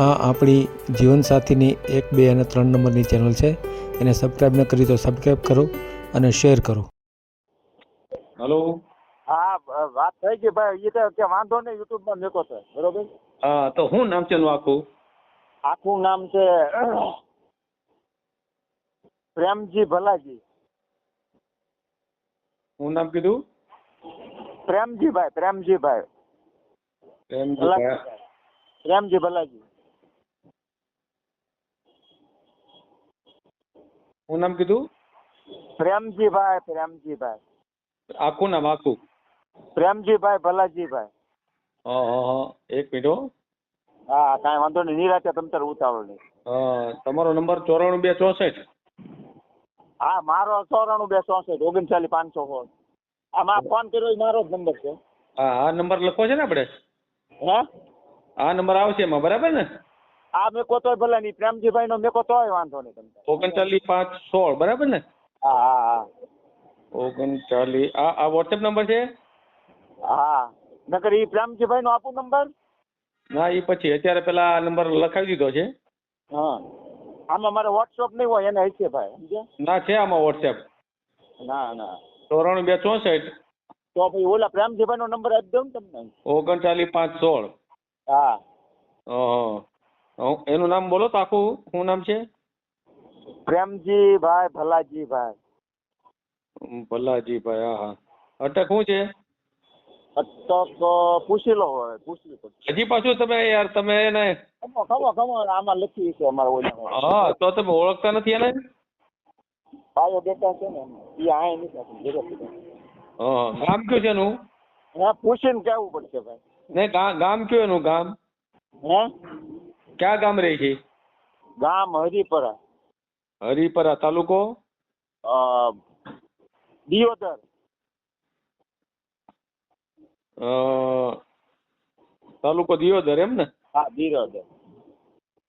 આ આપણી જીવનસાથીની એક બે અને ત્રણ નંબરની ચેનલ છે. એને સબસ્ક્રાઈબ ન કરી તો સબસ્ક્રાઈબ કરો અને શેર કરો. હલો હા વાત થઈ ગઈ ભાઈ. એ તો કે વાંધો નહીં યુટ્યુબમાં મેકો છે. બરોબર? હા તો હું નામ છે આખું? આખું નામ છે પ્રેમજી ભલાજી. હું નામ કીધું? પ્રેમજીભાઈ પ્રેમજીભાઈ. પ્રેમજીભાઈ. ભલાજી. પ્રેમજી ભલાજી. શું નામ કીધું? પ્રેમજીભાઈ પ્રેમજીભાઈ. આખું નામ? આખું? પ્રેમજીભાઈ ભલાજીભાઈ. હા એક મિનિટ હો. હા કાંઈ વાંધો નહીં. નિરાતે તમ તાર ઉતાવળ નહીં હા, તમારો નંબર ચોરાણું બે ચોસઠ. હા મારો ચોરાણું બે ચોસઠ ઓગણચાલીસ પાંચસો આ આમાં ફોન કર્યો એ મારો જ નંબર છે. હા આ નંબર લખવો છે ને આપણે? હા? આ નંબર આવશે એમાં બરાબર ને? આ મેકો તોય ભલે નહીં પ્રેમજીભાઈ નો મેકો તોય વાંધો નહીં તમને. ઓગણચાલીસ પાંચ સોળ બરાબર ને? હા હા હા. ઓગણચાલીસ આ આ વોટ્સએપ નંબર છે? હા. નકર ઈ પ્રેમજીભાઈ નો આપું નંબર? ના એ પછી અત્યારે પેલા આ નંબર લખાવી દીધો છે. હા. આમાં મારે વોટ્સઅપ નહીં હોય એને હશે ભાઈ સમજ્યા? ના છે આમાં વોટ્સએપ ના ના. ચોરાણું બે ચોસઠ. તો ભાઈ ઓલા પ્રેમજીભાઈ નો નંબર આપી દઉં તમને. ઓગણચાલીસ પાંચ સોળ. હા. એનું નામ બોલો તો આખું શું નામ છે? પ્રેમજીભાઈ ભલાજીભાઈ. ભલાજીભાઈ હા હા અટક શું છે? અટક પૂછી લો હવે પૂછી લો હજી પાછું તમે યાર તમે એને ખબર ખમો ખમો આમાં લખી છે અમારા ઓલા હા તો તમે ઓળખતા નથી એને? બાયો ડેટા છે ને એ આ નથી હા ગામ કયું છે એનું? હા પૂછીને કેવું પડશે ભાઈ? ને ગામ કયું એનું ગામ? હે? ક્યાં ગામ રહે છે? ગામ હરિપરા. હરિપરા તાલુકો? અ, દિયોદર. અ, તાલુકો દિયોદર એમ ને? હા દિયોદર.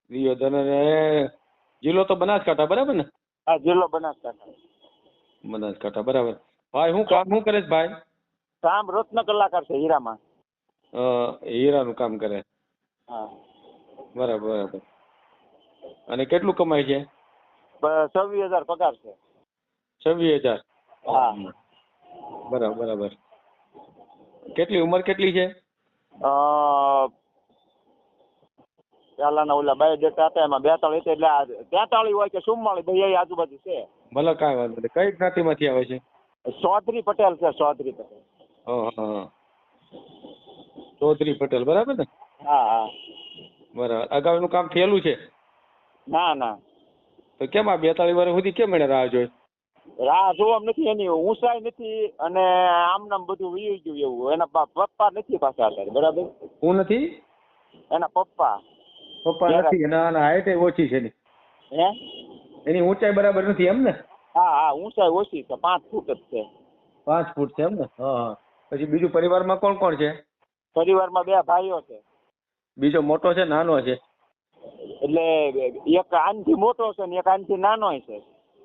દિયોદર અને જિલ્લો તો બનાસકાંઠા બરાબર ને? હા જિલ્લો બનાસકાંઠા. બનાસકાંઠા બરાબર. ભાઈ હું કામ શું કરે છે ભાઈ? કામ રત્ન કલાકાર છે હીરામાં. હીરાનું કામ કરે. હા. બરાબર બરાબર. અને કેટલું કમાય છે? બ- છવ્વીસ હજાર પગાર છે. છવ્વીસ હજાર? હા. બરાબર બરાબર. કેટલી ઉંમર કેટલી છે? પેલાના પહેલાના ઓલા બાયોડેટા હતા એમાં બેતાળી હતા એટલે તેતાળી હોય કે ચુમ્માળી બે આજુબાજુ છે. ભલે કાંઈ વાંધો નહીં. કઈ જ્ઞાતિમાંથી આવે છે? ચૌધરી પટેલ છે ચૌધરી પટેલ. હા હા. ચૌધરી પટેલ બરાબર ને? હા હા. બરાબર. અગાઉનું કામ થયેલું છે? ના ના. તો કેમ આ બેતાળીસ વર્ષ સુધી કેમ એને રાહ જોઈ? રાહ જોવા નથી એની. ઊંચાઈ નથી અને આમ નામ બધું વી ગયું એવું. એના પપ્પા નથી પાછા અત્યારે બરાબર? હું નથી? એના પપ્પા. પપ્પા નથી. એના હાઈટ ઓછી છે એની. હે? એની ઊંચાઈ બરાબર નથી એમ ને હા હા ઊંચાઈ ઓછી છે. પાંચ ફૂટ જ છે. પાંચ ફૂટ છે એમ ને હા હા. પછી બીજું પરિવારમાં કોણ કોણ છે? પરિવારમાં બે ભાઈઓ છે. બીજો મોટો છે નાનો છે? એટલે એક આનથી મોટો છે ને એક આનથી નાનો છે.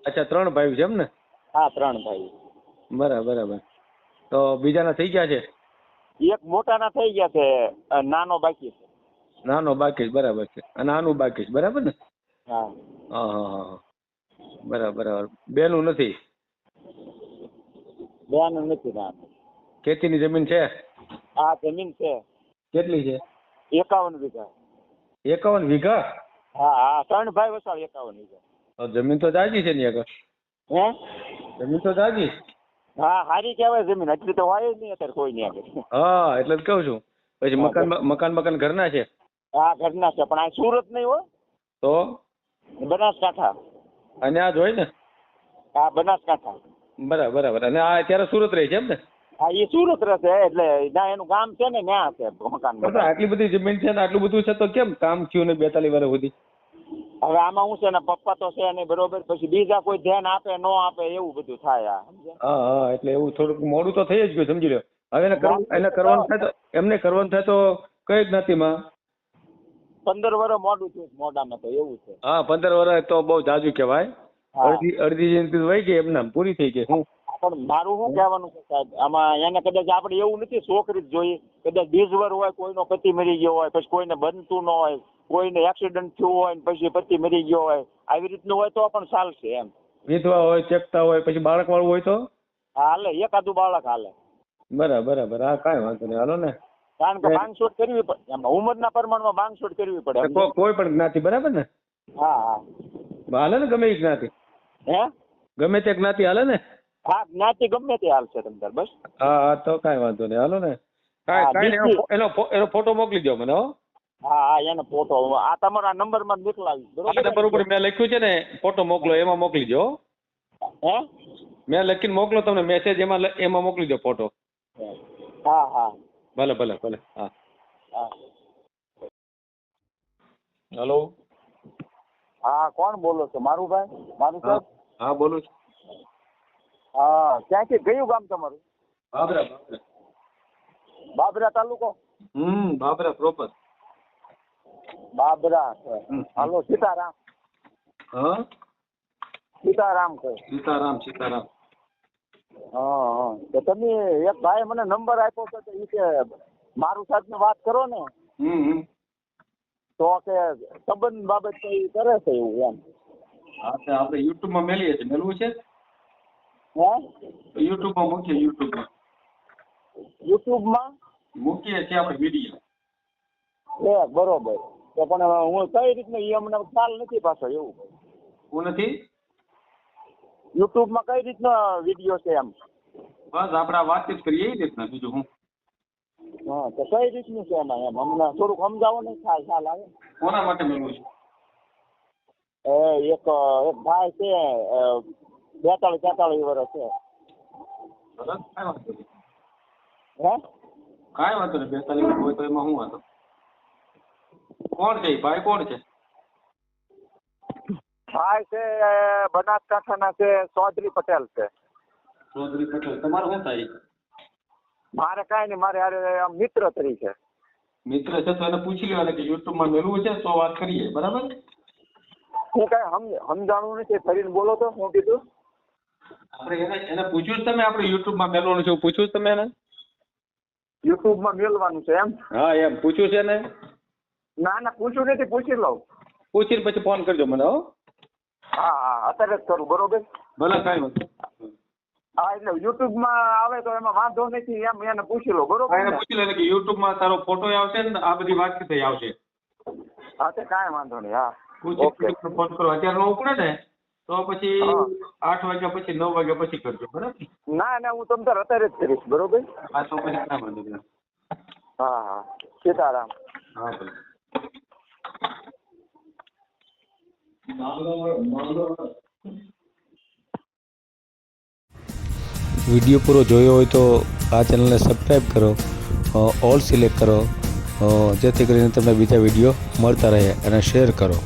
અચ્છા ત્રણ ભાઈ છે એમ ને? હા ત્રણ ભાઈ બરાબર બરાબર. તો બીજાના થઈ ગયા છે? એક મોટાના થઈ ગયા છે નાનો બાકી છે. નાનો બાકી છે, બરાબર છે. અને આનું બાકી છે બરાબર ને? હા. હા હા હા હા. બરાબર બરાબર. બેનું નથી? બેનું નથી ના. ખેતીની જમીન છે? આ જમીન છે. કેટલી છે? એકાવન વીઘા. એકાવન વીઘા? હા હા ત્રણ ભાઈ વસાવ એકાવન વીઘા. જમીન તો જાજી છે ને આગળ? હે? જમીન તો જાજી હા સારી કહેવાય જમીન એટલી તો હોય જ નહીં અત્યારે કોઈ નહીં આગળ. હા એટલે જ કહું છું. પછી મકાન મકાન મકાન ઘરના છે? હા ઘરના છે પણ આ સુરત નહીં હો. તો? બનાસકાંઠા. અને આ જ હોય ને? હા બનાસકાંઠા. બરાબર બરાબર. અને આ અત્યારે સુરત રહે છે એમ ને? હા એ સુરત રહેશે એટલે ના એનું કામ છે ને ત્યાં છે મકાન આટલી બધી જમીન છે ને આટલું બધું છે તો કેમ કામ થયું ને બેતાલીસ વર્ષ સુધી? હવે આમાં હું છે ને પપ્પા તો છે ને બરોબર પછી બીજા કોઈ ધ્યાન આપે નો આપે એવું બધું થાય હા હા એટલે એવું થોડુંક મોડું તો થઈ જ ગયું સમજી લો હવે એને એને કરવાનું થાય તો એમને કરવાનું થાય તો કઈ જ્ઞાતિમાં? પંદર વર્ષ મોડું થયું મોઢામાં તો એવું છે. હા પંદર વર્ષ તો બહુ જાજુ કહેવાય. અડધી અડધી જયંતિ વહી ગઈ એમને પૂરી થઈ ગઈ. હું પણ મારું શું કહેવાનું છે સાહેબ? આમાં એને કદાચ આપણે એવું નથી છોકરી જ જોઈએ. કદાચ બીજવર હોય કોઈનો પતિ મરી ગયો હોય પછી કોઈને બનતું ન હોય કોઈને એક્સિડન્ટ થયું હોય ને પછી પતિ મરી ગયો હોય આવી રીતનું હોય તો પણ ચાલશે એમ. વિધવા હોય ચેકતા હોય પછી બાળક વાળું હોય તો? હાલે એકાદું બાળક હાલે. બરાબર બરાબર. હા કાંઈ વાંધો નહીં. હાલો ને. કારણ કે બાંગછોડ કરવી પડે એમાં ઉંમરના પ્રમાણમાં બાંગછોડ કરવી પડે. કોઈ પણ જ્ઞાતિ બરાબર ને? હા હા. હાલે ને ગમે એ જ્ઞાતિ. હે? ગમે તે જ્ઞાતિ હાલે ને? હા જ્ઞાતિ ગમે તે હાલશે તમ તાર બસ. હા હા તો કાંઈ વાંધો નહીં. હાલો ને. કાંઈ કાંઈ નહીં, એનો એનો ફોટો મોકલી દો મને હો. હા હા એનો ફોટો આ તમારા નંબરમાં મોકલાવી બરોબર? નંબર ઉપર મેં લખ્યું છે ને ફોટો મોકલો એમાં મોકલી દો હો. મેં લખીને મોકલો તમને મેસેજ એમાં એમાં મોકલી દો ફોટો. હા હા. ભલે ભલે ભલે હા. હા. હલો. હા કોણ બોલો છો? મારું ભાઈ મારું સાહેબ હા બોલું છું. હા ક્યાંથી? કયું ગામ તમારું? બાબરા બાબરા. બાબરા તાલુકો? હમ બાબરા પ્રોપર બાબરા છે. હમ. હાલો સીતારામ. હા? સીતારામ કહો. સીતારામ સીતારામ. હા હા. તો તમે એક ભાઈ મને નંબર આપ્યો છે તો ઈ કે મારું સાથે વાત કરો ને. હમ હમ. તો કે સંબંધ બાબત તો ઈ કરે છે એવું એમ. હા તો આપણે યુટ્યુબમાં મેલીએ છીએ. મેલવું છે? હે? યુટ્યુબમાં મૂકીએ યુટ્યુબમાં. યુટ્યુબમાં? મૂકીએ છીએ આપણે વીડિયો. એ બરોબર. તો પણ હું કઈ રીતનું એ અમને ખ્યાલ નથી પાછો એવું? હું નથી? યુટ્યુબમાં કઈ રીતનો વીડિયો છે એમ? બસ આપણે વાતચીત કરીએ એ રીતના બીજું હું. હા તો કઈ રીતનું છે એમાં એમ? અમને થોડુંક સમજાવો ને ખ્યાલ ખ્યાલ આવે? કોના માટે મેળવું છે? એ એક એક ભાઈ છે બેતાળીસ તેતાળીસ વર્ષ છે. બરાબર? કાંઈ વાંધો નહીં. હે? કાંઈ વાંધો નહીં. બેતાલીસ હોય તો એમાં શું વાંધો? કોણ છે એ ભાઈ? કોણ છે? ભાઈ છે બનાસકાંઠાના છે ચૌધરી પટેલ છે. ચૌધરી પટેલ. તમારું શું થાય? મારે કાંઈ નહીં મારે હારે આમ મિત્ર તરીકે. મિત્ર છે તો એને પૂછી લેવાને કે યુટ્યુબમાં મેળવું છે તો વાત કરીએ. બરાબર? હું કાંઈ સમ સમજાણું નથી. ફરીને બોલો તો હું કીધું. આપણે એને એને પૂછ્યું તમે આપણે યુટ્યુબમાં મેળવવાનું છે પૂછ્યું તમે એને? YouTube માં મેલવાનું છે એમ? હા એમ. પૂછ્યું છે ને ના ના પૂછ્યું નથી પૂછી લઉં. પૂછીને પછી ફોન કરજો મને હો. હા હા અત્યારે જ કરું બરોબર? ભલે કાંઈ વાંધો હા એટલે યુટ્યુબમાં આવે તો એમાં વાંધો નથી એમ એને પૂછી લો બરોબર એને પૂછી લે કે યુટ્યુબમાં તારો ફોટો આવશે ને આ બધી વાતચીત થઈ આવશે. હા તે કાંઈ વાંધો નહીં હા. પૂછી ફોન કરો. અત્યારે ઉપડે ને? તો પછી આઠ વાગ્યા પછી નવ વાગ્યા પછી કરજો બરાબર? ના ના હું તમ તાર અત્યારે જ કરીશ બરોબર? હા તો પછી ના વાંધો હા હા. સીતારામ. હા ભલે. વીડિયો પૂરો જોયો હોય તો આ ચેનલને સબસ્ક્રાઈબ કરો ઓલ સિલેક્ટ કરો જેથી કરીને તમને બીજા વીડિયો મળતા રહે અને શેર કરો.